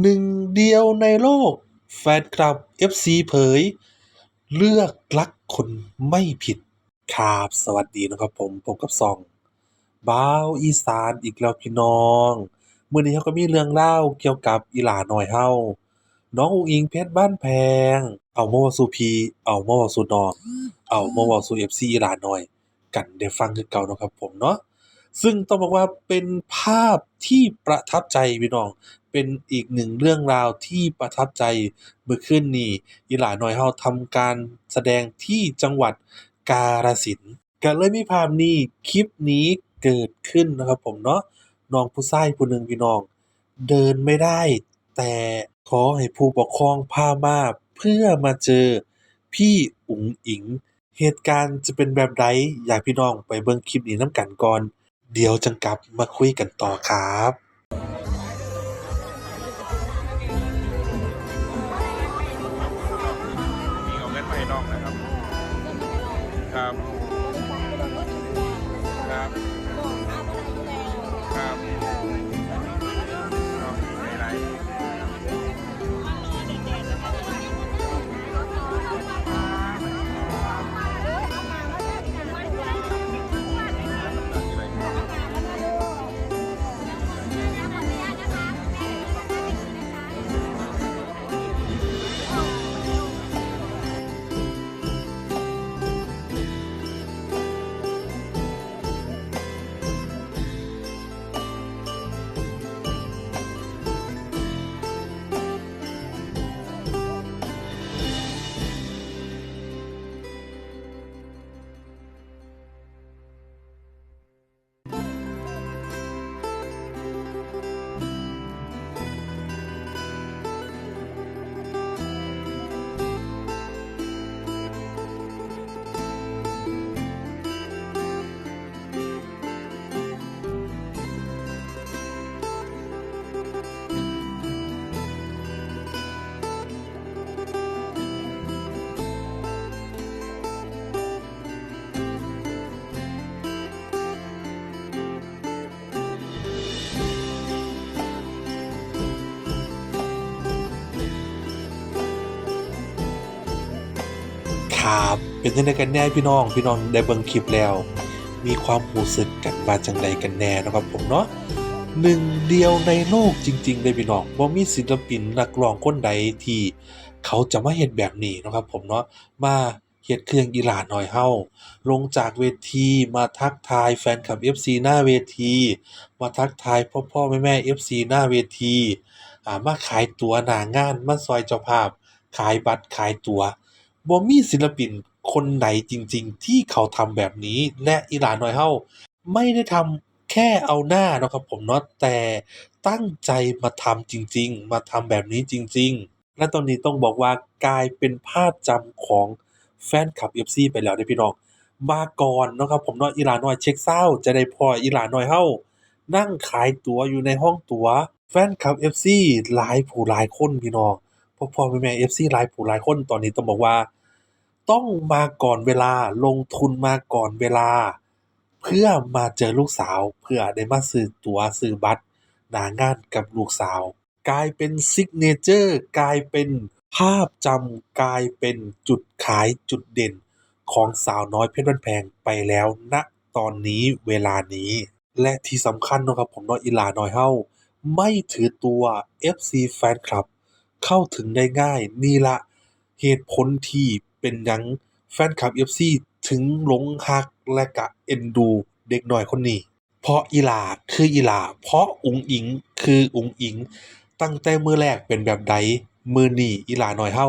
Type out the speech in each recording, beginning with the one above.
หนึ่งเดียวในโลก แฟนคลับ FC เผย เลือกรักคนไม่ผิด ครับ สวัสดีนะครับผมพบกับช่องบ่าวอีสานอีกแล้วพี่น้องเมื้อนี้เราก็มีเรื่องราเกี่ยวกับอีหลาหน้อยเราน้องอุงอิงเพชรบ้านแพง เอามาเว้าสู่พีเอามาเว้าสู่น้อง เอามาว้าสู่ FC อีหลาหน้อย กันได้ฟังคือเก่านะครับผมเนาะ ซึ่งต้องบอกว่าเป็นภาพที่ประทับใจพี่น้อง เป็นอีกหนึ่งเรื่องราวที่ประทับใจเมื่อคืนนี้อีหลาน้อยเราทำการแสดงที่จังหวัดกาฬสินธุ์ก็เลยมีภาพนี้คลิปนี้เกิดขึ้นนะครับผมเนาะน้องผู้ชายผู้หนึ่งพี่น้อง เดินไม่ได้ แต่ขอให้ผู้ปกครองพามาเพื่อมาเจอพี่อุ๋งอิง เหตุการณ์จะเป็นแบบใดอยากพี่น้องไปเบิ่งคลิปนี้นำกันก่อน เดี๋ยวจั่งกลับมาคุยกันต่อครับ ครับเป็นจั่งใดกันแน่พี่น้อง พี่น้องได้เบิ่งคลิปแล้ว มีความรู้สึกกันว่าจังใดกันแน่นะครับผมเนาะหนึ่งเดียวในโลกจริงๆเลยพี่น้องบ่มีศิลปินนักร้องคนใดที่เขาจะมาเฮ็ดแบบนี้นะครับผมเนาะมาเฮ็ดคืองอีหลาน้อยเราลงจากเวทีมาทักทายแฟนคลับ FC หน้าเวที มาทักทายพ่อๆแม่ๆ FC หน้าเวทีอ่ามาขายตั๋วหน้างานมาช่วยเจ้าภาพ ขายบัตรขายตั๋ว บ่มีศิลปินคนไหนจริง ๆ ที่เขาทำแบบนี้ และอีหลาน้อยเราไม่ได้ทำแค่เอาหน้าเนาะครับผมเนาะแต่ตั้งใจมาทำจริง ๆ มาทำแบบนี้จริง ๆ และตอนนี้ต้องบอกว่ากลายเป็นภาพจำของแฟนคลับ FC ไปแล้วเดะพี่น้องมาก่อนเนาะครับผมเนาะอีหลาน้อยเช็กเซาท์จะได้พออีหลาน้อยเรานั่งขายตั๋วอยู่ในห้องตั๋วแฟนคลับ FC หลายผู้หลายคนพี่น้องพ่อๆแม่ๆ FC หลายผู้หลายคนตอนนี้ต้องบอกว่า ต้องมาก่อนเวลา ลงทุนมาก่อนเวลา เพื่อมาเจอลูกสาว เพื่อได้มาซื้อตั๋ว ซื้อบัตรหน้างานกับลูกสาว กลายเป็น Signature กลายเป็นภาพจำ กลายเป็นจุดขายจุดเด่นของสาวน้อยเพชรบ้านแพงไปแล้วณตอนนี้เวลานี้ และที่สำคัญนะครับผมเนาะอีหลาน้อยเราไม่ถือตัว FC แฟนคลับ เข้าถึงได้ง่าย นี่ละเหตุผลที่ เป็นหยังแฟนคลับ FC ถึงหลงรักและก็เอ็นดูเด็กน้อยคนนี้ เพราะอีหลาคืออีหลา เพราะอุ๋งอิงคืออุ๋งอิง ตั้งแต่มือแรกเป็นแบบใดมือนี้อีหลาน้อยเรา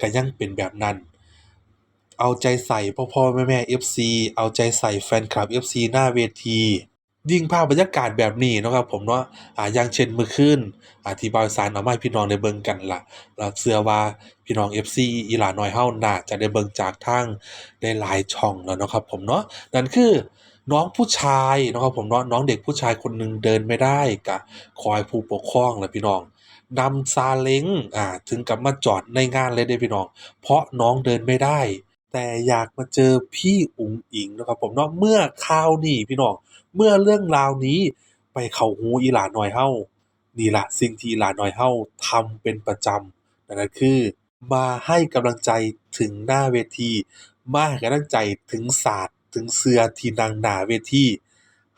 ก็ยังเป็นแบบนั้น เอาใจใส่พ่อๆแม่ๆ FC เอาใจใส่แฟนคลับ FC หน้าเวที ยิ่งภาพบรรยากาศแบบนี้นะครับผมเนาะอ่าอย่างเช่นมื้อคืนอ่าที่บาวอีสานเอามาให้พี่น้องได้เบิ่งกันล่ะแล้วเชื่อว่าพี่น้อง FC อีหลาน้อยเราน่าจะได้เบิ่งจากทางได้หลายช่องแล้วนะครับผมเนาะนั่นคือน้องผู้ชายนะครับผมเนาะน้องเด็กผู้ชายคนหนึ่งเดินไม่ได้ก็ขอให้ผู้ปกครองล่ะพี่น้องนำซาเล้งอ่าถึงกับมาจอดในงานเลยเดะพี่น้อง เพราะน้องเดินไม่ได้ แต่อยากมาเจอพี่อุ๋งอิงนะครับผมเนาะเมื่อข่าวนี้พี่น้องเมื่อเรื่องราวนี้ไปเข้าหูอีหลาน้อยเรานี่ละสิ่งที่อีหลาน้อยเฮาทำเป็นประจำนั่นคือ มาให้กำลังใจถึงหน้าเวที มาให้กำลังใจถึงศาสตร์ถึงเสือที่นั่งหน้าเวที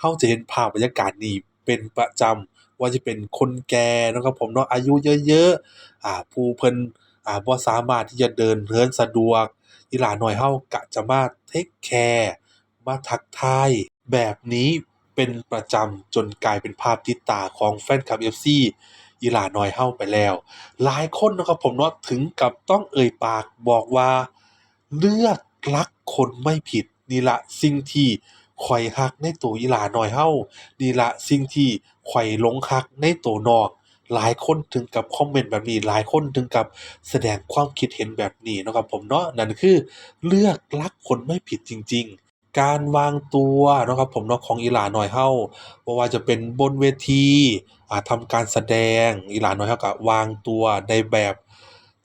เฮาจะเห็นภาพบรรยากาศนี้เป็นประจำว่าจะเป็นคนแก่นะครับผมเนาะอายุเยอะๆอ่าผู้เพิ่นอ่าบ่สามารถที่จะเดินเหินสะดวก อีหลาน้อยเฮาก็จะมาเทกแคร์มาทักทาย แบบนี้เป็นประจำจนกลายเป็นภาพติดตาของแฟนคลับ FC อีหลาน้อยเฮาไปแล้ว หลายคนนะครับผมเนาะถึงกับต้องเอ่ยปากบอกว่า เลือกรักคนไม่ผิดนี่ละสิ่งที่ข้อยรักในตัวอีหลาน้อยเฮานี่ละสิ่งที่ข้อยหลงรักในตัวน้อง หลายคนถึงกับคอมเมนต์แบบนี้ หลายคนถึงกับแสดงความคิดเห็นแบบนี้นะครับผมเนาะนั่นคือเลือกรักคนไม่ผิดจริง ๆการวางตัวนะครับผมเนาะของอีหลาหน้อยเฮาบ่ว่าจะเป็นบนเวทีอ่าทำการแสดงอีหลาหน้อยเฮาก็วางตัวในแบบ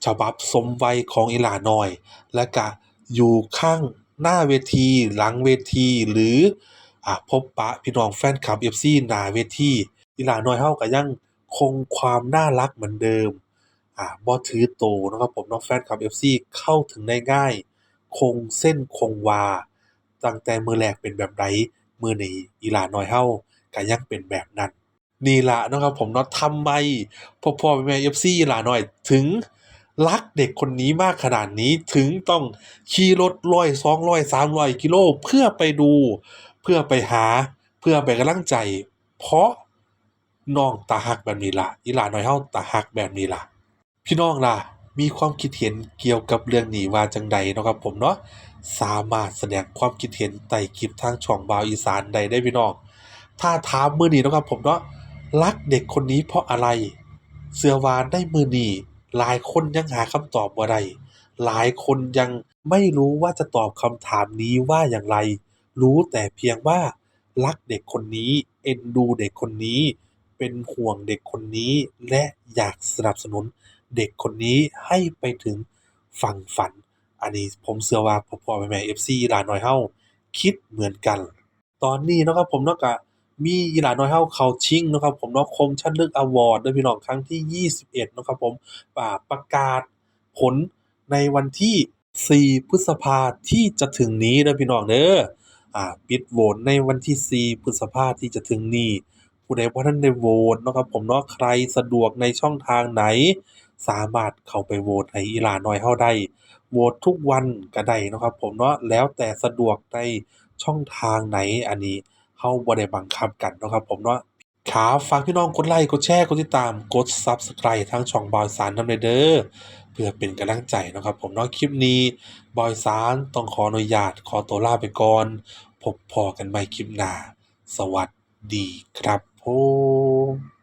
ฉบับสมวัยของอีหลาหน้อย และก็อยู่ข้างหน้าเวที หลังเวที หรืออ่าพบปะพี่น้องแฟนคลับ FC หน้าเวทีอีหลาหน้อยเฮาก็ยัง คงความน่ารักเหมือนเดิม อ่า บ่ถือโตเนาะครับผมเนาะ แฟนคลับ FC เข้าถึงได้ง่าย คงเส้นคงวา ตั้งแต่มื้อแรกเป็นแบบใด มื้อนี้อีหลาน้อยเฮาก็ยังเป็นแบบนั้น นี่ล่ะเนาะครับผมเนาะทำไมพ่อพ่อแม่แม่ FC อีหลาน้อยถึงรักเด็กคนนี้มากขนาดนี้ถึงต้องขี่รถร้อยสองร้อยสามร้อยกิโลเพื่อไปดู เพื่อไปหา เพื่อไปกำลังใจ เพราะ น้องตาหักแบบนี้ล่ะอีหลาน้อยเฮาตาหักแบบนี้ล่ะ พี่น้องล่ะ มีความคิดเห็นเกี่ยวกับเรื่องนี้ว่าจังใดเนาะครับผมเนาะสามารถแสดงความคิดเห็นใต้คลิปทางช่องบาวอีสานใดได้พี่น้อง ถ้าถามมือนี้เนาะครับผมเนาะรักเด็กคนนี้เพราะอะไร เสื้อวาในมื้อนี้หลายคนยังหาคำตอบบ่ได้หลายคนยังไม่รู้ว่าจะตอบคำถามนี้ว่าอย่างไร รู้แต่เพียงว่า รักเด็กคนนี้ เอ็นดูเด็กคนนี้ เป็นห่วงเด็กคนนี้ และอยากสนับสนุนเด็กคนนี้ให้ไปถึงฝั่งฝัน อันนี้ผมเชื่อว่าพ่อพ่อแม่แม่ FC หลานน้อยเฮาคิดเหมือนกัน ตอนนี้นะครับผมเนาะก็มีอีหลานน้อยเฮาเขาชิงนะครับผมเนาะคมชัดลึกอวอร์ดเด้อพี่น้องครั้งที่ 21เนะครับผมอ่าประกาศผลในวันที่ 4 พฤษภาที่จะถึงนี้เด้อพี่น้องเด้ออ่าปิดโหวตในวันที่ 4 พฤษภาที่จะถึงนี้ ผู้ใดบ่ทันได้โหวตเนาะครับผมเนาะใครสะดวกในช่องทางไหน สามารถเข้าไปโหวตให้อีหลาน้อยเฮาได้โหวตทุกวันก็ได้เนาะครับผมเนาะแล้วแต่สะดวกในช่องทางไหนอันนี้เฮาบ่ได้บังคับกันเนาะครับผมเนาะครับฝากพี่น้องกดไลค์กดแชร์กดติดตามกด Subscribe ทางช่องบอยสารนำเด้อเพื่อเป็นกำลังใจนะครับผมเนาะคลิปนี้บอยสารต้องขออนุญาตขอตัวลาไปก่อน พบพอกันใหม่คลิปหน้า สวัสดีครับ ผม